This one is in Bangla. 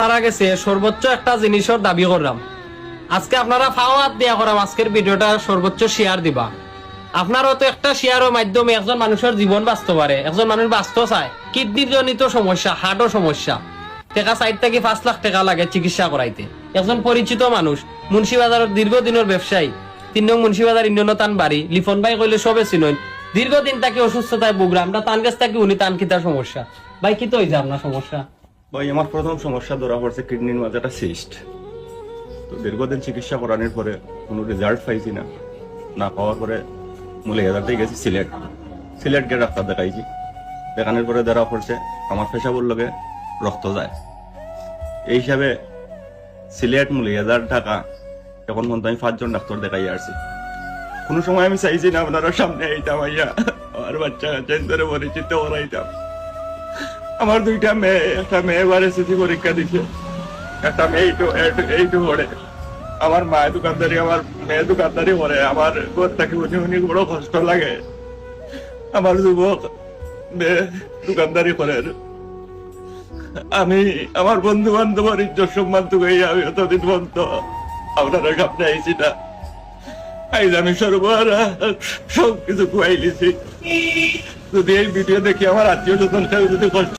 তারা গেছে সর্বোচ্চ একটা জিনিসের দাবি করলাম। আজকে আপনারা ফাও হাত দিয়া করাম, আজকের ভিডিওটা সর্বোচ্চ শেয়ার দিবা। আপনারও তো একটা শেয়ারের মাধ্যমে একজন মানুষের জীবন বাঁচতে পারে, একজন মানুষ বাঁচতে চায়। কিডনির জনিত সমস্যা, হার্টও সমস্যা। টাকা সাইড থেকে পাঁচ লাখ টাকা লাগে চিকিৎসা করাইতে। একজন পরিচিত মানুষ, মুন্সিবাজারের দীর্ঘদিনের ব্যবসায়ী। তিন নং মুন্সিবাজার ইন্ডিয়ন তান বাড়ি। লিফন ভাই কইলে সবে চিনইন, দীর্ঘদিন তাকে অসুস্থতায় বুগরা আমরা তান কাছ থেকে উনি তান কিতার সমস্যা। ভাই, কি তো হয়েছে আপনার সমস্যা? ভাই, আমার প্রথম সমস্যা ধরা পড়ছে কিডনির মাঝে একটা সিস্ট। তো দীর্ঘদিন চিকিৎসা করানোর পরে কোনো রেজাল্ট পাইছি না। না পাওয়ার পরে মূলে হাজারটাই গেছি, সিলেট। সিলেট গিয়ে ডাক্তার দেখাইছি। দেখানোর পরে ধরা পড়ছে, আমার পেশাবর লগে রক্ত যায়। এই হিসাবে সিলেট মূলে হাজার টাকা এখন পর্যন্ত আমি পাঁচজন ডাক্তার দেখাই আসছি। কোনো সময় আমি চাইছি না আপনারা সামনে এইতাম আইয়া আমার বাচ্চা কাচ্চা ধরে পরিচিত করাইতাম আমার দুইটা মেয়ে, একটা মেয়ে এবার এসএসসি পরীক্ষা দিছে, একটা মেয়ে এইটু, এইটু- পড়ে। আমার মা দোকানদারি, আমার মেয়ে দোকানদারি করে আমার ঘর থেকে উনি উনি বড় কষ্ট লাগে। আমার যুবক মেয়ে দোকানদারি করে। আমি আমার বন্ধু বান্ধবের ইজ্জত সম্মান তো গই আমি অতদিন পর্যন্ত আপনারা সামনে আইছি না। আইজ আমি সর্বহারা সব কিছু খুয়াই যদি এই ভিডিও দেখি, আমার আত্মীয় স্বজন যদি কষ্ট